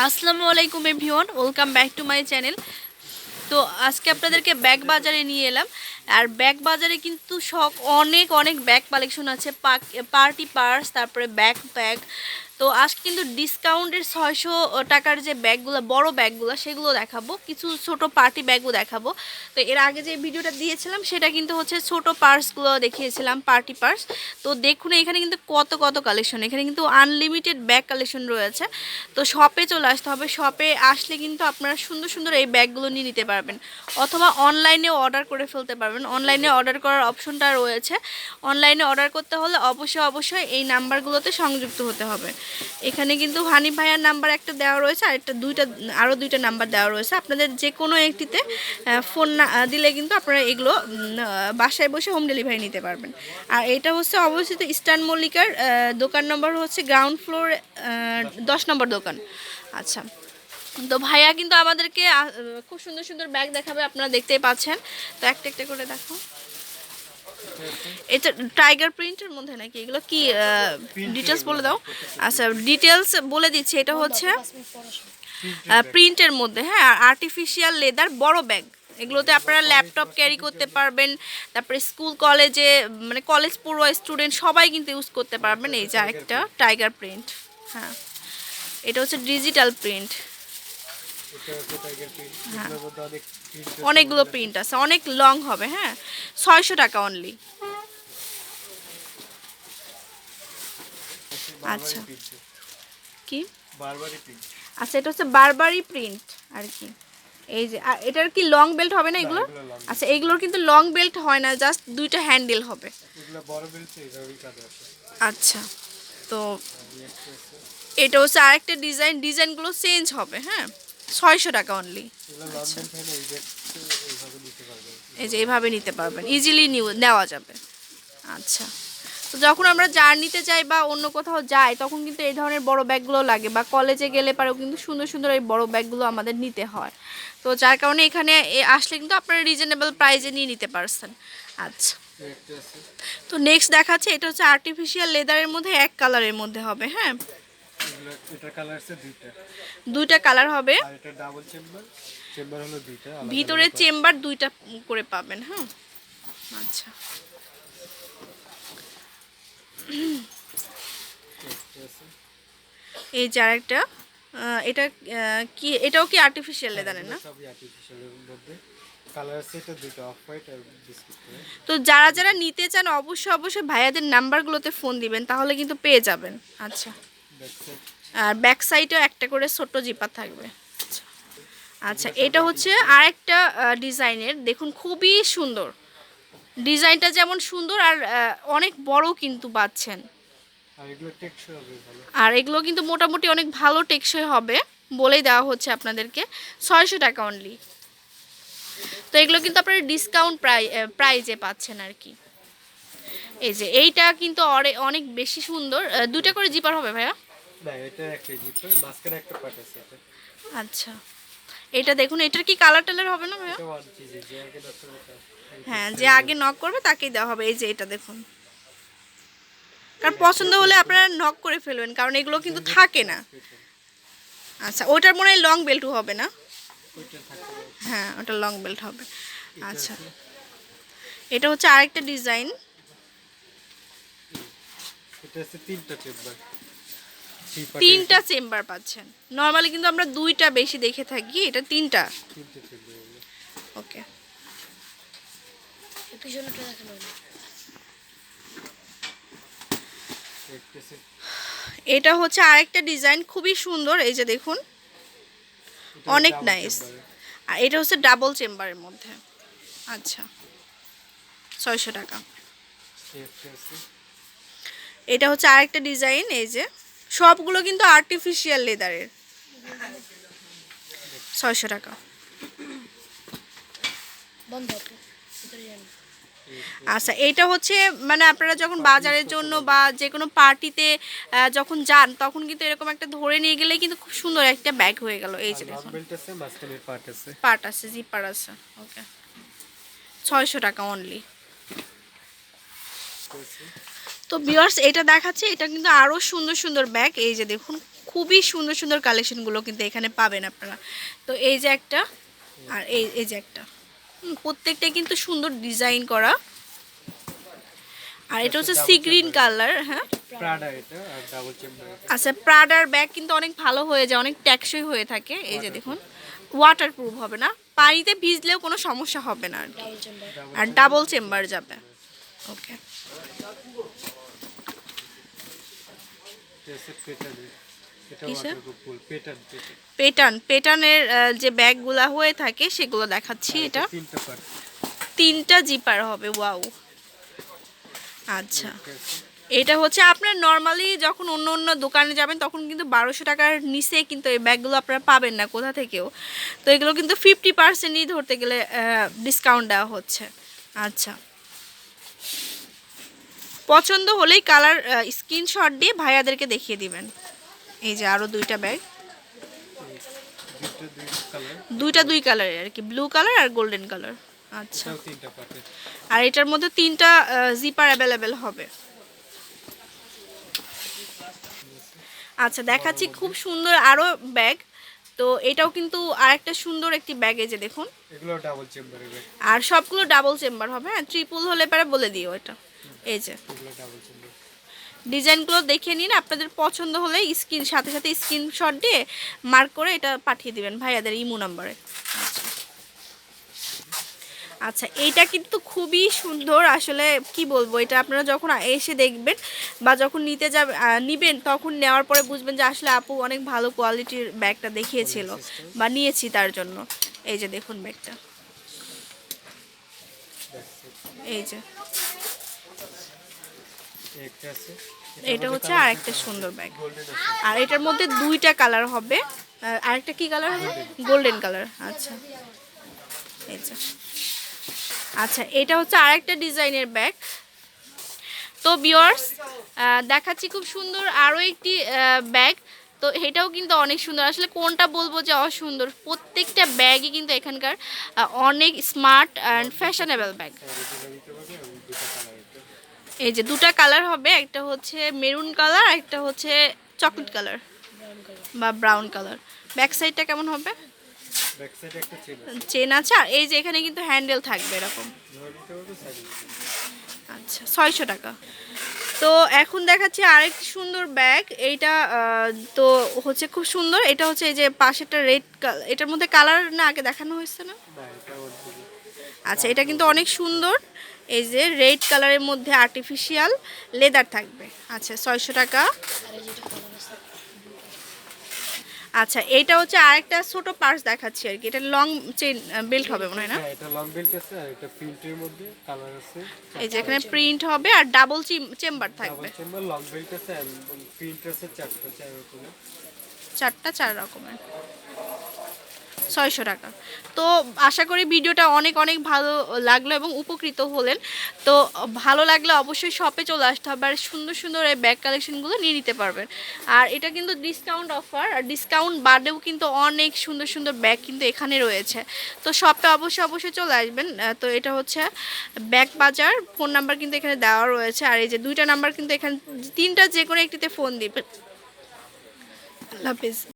আসসালামু আলাইকুম everyone, welcome back to my channel. তো আজকে আপনাদেরকে ব্যাগ বাজারে নিয়ে এলাম। আর ব্যাগ বাজারে কিন্তু শখ অনেক অনেক ব্যাগ কালেকশন আছে পার্টি পার্স, তারপরে ব্যাগ ব্যাগ তো আজকে কিন্তু ডিসকাউন্টের ছয়শো টাকার যে ব্যাগগুলো, বড় ব্যাগগুলো, সেগুলো দেখাবো। কিছু ছোট পার্টি ব্যাগও দেখাবো। তো এর আগে যে ভিডিওটা দিয়েছিলাম, সেটা কিন্তু হচ্ছে ছোট পার্সগুলো দেখিয়েছিলাম পার্টি পার্স তো দেখুন, এখানে কিন্তু কত কত কালেকশন এখানে কিন্তু আনলিমিটেড ব্যাগ কালেকশন রয়েছে। তো শপে চলে আসতে হবে। শপে আসলে কিন্তু আপনারা সুন্দর সুন্দর এই ব্যাগগুলো নিয়ে নিতে পারবেন। অথবা অনলাইনেও অর্ডার করে ফেলতে পারবেন। অনলাইনে অর্ডার করার অপশনটা রয়েছে। অনলাইনে অর্ডার করতে হলে অবশ্যই অবশ্যই এই নাম্বারগুলোতে সংযুক্ত হতে হবে। এখানে কিন্তু হানি ভাইয়ার নাম্বার একটা দেওয়া রয়েছে, আর একটা দুইটা আরও দুইটা নাম্বার দেওয়া রয়েছে। আপনাদের যে কোনো একটিতে ফোন না দিলে কিন্তু আপনারা এগুলো বাসায় বসে হোম ডেলিভারি নিতে পারবেন। আর এটা হচ্ছে অবস্থিত ইস্টার্ন মল্লিকার দোকান নম্বর হচ্ছে গ্রাউন্ড ফ্লোর দশ নম্বর দোকান। আচ্ছা। তো ভাইয়া কিন্তু আমাদেরকে খুব সুন্দর সুন্দর ব্যাগ দেখাবে, আপনারা দেখতেই পাচ্ছেন। তো একটা একটা করে দেখো। এটা টাইগার প্রিন্টের মধ্যে নাকি? এগুলো কি ডিটেলস বলে দাও। আচ্ছা ডিটেলস বলে দিচ্ছি এটা হচ্ছে প্রিন্টের মধ্যে হ্যাঁ আর্টিফিশিয়াল লেদার বড় ব্যাগ এগুলোতে আপনারা ল্যাপটপ ক্যারি করতে পারবেন তারপরে স্কুল কলেজে মানে কলেজ পড়ুয়া স্টুডেন্ট সবাই কিন্তু ইউজ করতে পারবেন এই যে একটা টাইগার প্রিন্ট হ্যাঁ এটা হচ্ছে ডিজিটাল প্রিন্ট। অনেকগুলো প্রিন্ট আছে। অনেক লং হবে হ্যাঁ? ছয়শো টাকা অনলি আচ্ছা কি? আচ্ছা এটা হচ্ছে বারবারি প্রিন্ট আর কি। এই যে আর এটার কি লং বেল্ট হবে না এগুলো? আচ্ছা এগুলোর কিন্তু লং বেল্ট হয় না জাস্ট দুইটা হ্যান্ডেল হবে। আচ্ছা তো এটা হচ্ছে আরেকটা ডিজাইন ডিজাইনগুলো চেঞ্জ হবে হ্যাঁ? ছয়শো টাকা অনলি হলে এই যে এইভাবে নিতে পারবেন। ইজিলি নেওয়া যাবে। আচ্ছা। তো যখন আমরা জার্নিতে যাই বা অন্য কোথাও যাই তখন কিন্তু এই ধরনের বড় ব্যাগগুলো লাগে বা কলেজে গেলে পারেও কিন্তু সুন্দর সুন্দর এই বড় ব্যাগগুলো আমাদের নিতে হয়। তো যার কারণে এখানে আসলে কিন্তু আপনারা রিজনেবল প্রাইজে নিয়ে নিতে পারছেন। আচ্ছা। তো নেক্সট দেখাচ্ছে এটা হচ্ছে আর্টিফিশিয়াল লেদারের মধ্যে এক কালারের মধ্যে হবে হ্যাঁ? কালার আছে দুইটা। দুইটা কালার হবে। আর এটা ডাবল চেম্বার চেম্বার হলো দুইটা ভিতরে চেম্বার দুইটা। করে পাবেন হ্যাঁ? আচ্ছা। এই যে আরেকটা এটা কি এটাও কি আর্টিফিশিয়াল লেদারের না? সবই আর্টিফিশিয়ালের মধ্যে। তো যারা যারা নিতে চান অবশ্যই অবশ্যই ভাইয়াদের নাম্বারগুলোতে ফোন দিবেন তাহলে কিন্তু পেয়ে যাবেন। আচ্ছা। আর ব্যাক সাইডেও একটা করে ছোট্ট জিপা থাকবে। আচ্ছা এটা হচ্ছে আরেকটা ডিজাইনের। দেখুন খুবই সুন্দর। ডিজাইনটা যেমন সুন্দর আর অনেক বড় কিন্তু পাচ্ছেন। আর এগুলো টেকসই হবে ভালো। আর এগুলো কিন্তু মোটামুটি অনেক ভালো টেকসই হবে বলেই দেওয়া হচ্ছে আপনাদেরকে। ছয়শো টাকা অনলি তো এগুলো কিন্তু আপনারা ডিসকাউন্ট প্রাই প্রাইজে পাচ্ছেন আর কি। এই যে এইটা কিন্তু অনেক বেশি সুন্দর। দুটা করে জিপার হবে ভাইয়া? না এটা একটা জিপার মাঝখানে একটা পার্ট আছে এটা। আচ্ছা। এটা দেখুন এটার কি কালার টালার হবে না ভাইয়া? হ্যাঁ যে আগে নক করবে তাকেই দেওয়া হবে এই যে এটা দেখুন। কারণ পছন্দ হলে আপনারা নক করে ফেলবেন কারণ এগুলো কিন্তু থাকে না। আচ্ছা ওটার মনে হয় লং বেল্টও হবে না? হ্যাঁ ওটা লং বেল্ট হবে। আচ্ছা। এটা হচ্ছে আরেকটা ডিজাইন এটা আছে তিনটা চেম্বার তিনটা চেম্বার পাচ্ছেন। নর্মালি কিন্তু আমরা দুইটা বেশি দেখে থাকি এটা তিনটা। ওকে। এটা হচ্ছে আরেকটা ডিজাইন খুবই সুন্দর এই যে দেখুন। অনেক নাইস আর এটা হচ্ছে ডাবল চেম্বারের মধ্যে। আচ্ছা। ছয়শো টাকা। এটা হচ্ছে আরেকটা ডিজাইন এই যে। সবগুলো কিন্তু আর্টিফিশিয়াল লেদারের ছয়শো টাকা। আচ্ছা এটা হচ্ছে মানে আপনারা যখন বাজারের জন্য বা যে কোনো পার্টিতে যখন যান তখন কিন্তু এরকম একটা ধরে নিয়ে গেলেই কিন্তু খুব সুন্দর একটা ব্যাগ হয়ে গেল। এই যে দেখুন। বেল্ট আছে মাঝখানে পার্ট আছে। পার্ট আছে জিপার আছে ওকে ছয়শো টাকা অনলি। তো বিয়ার্স এটা দেখাচ্ছে এটা কিন্তু আরও সুন্দর সুন্দর ব্যাগ এই যে দেখুন খুবই সুন্দর সুন্দর কালেকশনগুলো কিন্তু এখানে পাবেন আপনারা। তো এই যে একটা আর এই এই যে একটা। হুম, প্রত্যেকটাই কিন্তু সুন্দর ডিজাইন করা। আর এটা হচ্ছে সি গ্রিন কালার হ্যাঁ? প্রাডা এটা আর ডাবল চেম্বার আচ্ছা প্রাডার ব্যাগ কিন্তু অনেক ভালো হয়ে যায় অনেক ট্যাক্সই হয়ে থাকে। এই যে দেখুন ওয়াটার প্রুফ হবে না। পানিতে ভিজলেও কোনো সমস্যা হবে না আর কি। আর ডাবল চেম্বার যাবে। ওকে পেটার্ন পেটার্নের যে ব্যাগগুলা হয়ে থাকে সেগুলো দেখাচ্ছি এটা। তিনটা জিপার হবে ওয়াও আচ্ছা। এটা হচ্ছে আপনার নর্মালি যখন অন্য অন্য দোকানে যাবেন তখন কিন্তু বারোশো টাকার নিচে কিন্তু এই ব্যাগগুলো আপনারা পাবেন না কোথা থেকেও। তো এগুলো কিন্তু ফিফটি পার্সেন্টই ধরতে গেলে ডিসকাউন্ট দেওয়া হচ্ছে। আচ্ছা। পছন্দ হলেই কালার স্ক্রিনশট দিয়ে ভাইয়াদেরকে দেখিয়ে দিবেন। এই যে আরও দুইটা ব্যাগ দুইটা দুই কালারের আর কি ব্লু কালার আর গোল্ডেন কালার আচ্ছা। আর এটার মধ্যে তিনটা জিপার অ্যাভেলেবেল হবে। আচ্ছা দেখাচ্ছি খুব সুন্দর আরও ব্যাগ তো এটাও কিন্তু আরেকটা সুন্দর একটি ব্যাগ এই যে দেখুন। এগুলো ডাবল চেম্বারের ব্যাগ আর সবগুলো ডাবল চেম্বার হবে হ্যাঁ ট্রিপল হলে পরে বলে দিও এটা। এই যে। ডিজাইনগুলো দেখে নিন আপনাদের পছন্দ হলে স্ক্রিন সাথে সাথে স্ক্রিনশট দিয়ে মার্ক করে এটা পাঠিয়ে দিবেন ভাইয়াদের ইমো নাম্বারে আচ্ছা এইটা কিন্তু খুবই সুন্দর আসলে কি বলব এটা আপনারা যখন এসে দেখবেন বা যখন নিতে যাবে নিবেন তখন নেওয়ার পরে বুঝবেন যে আসলে আপু অনেক ভালো কোয়ালিটির ব্যাগটা দেখিয়েছিল বা নিয়েছি তার জন্য। এই যে দেখুন ব্যাগটা। এই যে। এটা হচ্ছে আরেকটা সুন্দর ব্যাগ আর এটার মধ্যে দুইটা কালার হবে। আর আরেকটা কি কালার হবে? গোল্ডেন কালার আচ্ছা। এই যে। আচ্ছা এটা হচ্ছে আরেকটা ডিজাইনের ব্যাগ তো বিয়ার্স দেখাচ্ছি খুব সুন্দর আরও একটি ব্যাগ তো এটাও কিন্তু অনেক সুন্দর। আসলে কোনটা বলব যে অসুন্দর? প্রত্যেকটা ব্যাগই কিন্তু এখানকার অনেক স্মার্ট অ্যান্ড ফ্যাশনেবল ব্যাগ এই যে দুটা কালার হবে একটা হচ্ছে মেরুন কালার একটা হচ্ছে চকলেট কালার বা ব্রাউন কালার। ব্যাক সাইডটা কেমন হবে? ব্যাক সাইডে একটা চেন আছে। আর এই যে এখানে কিন্তু হ্যান্ডেল থাকবে এরকম। আচ্ছা ছয়শো টাকা। তো এখন দেখাচ্ছি আরেকটি সুন্দর ব্যাগ। এইটা তো হচ্ছে খুব সুন্দর। এটা হচ্ছে এই যে পাশেরটা রেড এটার মধ্যে কালার না আগে দেখানো হয়েছে না? আচ্ছা এটা কিন্তু অনেক সুন্দর। এই যে রেড কালারের মধ্যে আর্টিফিশিয়াল লেদার থাকবে। আচ্ছা ছয়শো টাকা। আচ্ছা এটা হচ্ছে আরেকটা ছোট পার্স দেখাচ্ছি আর কি। এটা লং চেন বেল্ট হবে মনে হয় না? হ্যাঁ এটা লং বেল্ট আছে আর এটা প্রিন্টের মধ্যে কালার আছে। এই যে এখানে প্রিন্ট হবে আর ডাবল চেম্বার ডাবল থাকবে। চেম্বার লং বেল্ট আছে প্রিন্ট আছে চারটা চার রকমের। চারটা চার রকমের। ছয়শো টাকা। তো আশা করি ভিডিওটা অনেক অনেক ভালো লাগল এবং উপকৃত হলেন। তো ভালো লাগলে অবশ্যই শপে চলে আসতে হবে আর সুন্দর সুন্দর এই ব্যাগ কালেকশনগুলো নিয়ে নিতে পারবেন। আর এটা কিন্তু ডিসকাউন্ট অফার আর ডিসকাউন্ট বাদেও কিন্তু অনেক সুন্দর সুন্দর ব্যাগ কিন্তু এখানে রয়েছে। তো শপে অবশ্যই অবশ্যই চলে আসবেন। তো এটা হচ্ছে ব্যাগ বাজার ফোন নাম্বার কিন্তু এখানে দেওয়া রয়েছে। আর এই যে দুইটা নাম্বার কিন্তু এখানে, তিনটা যে কোনো একটিতে ফোন দিবেন। আল্লাহ হাফিজ।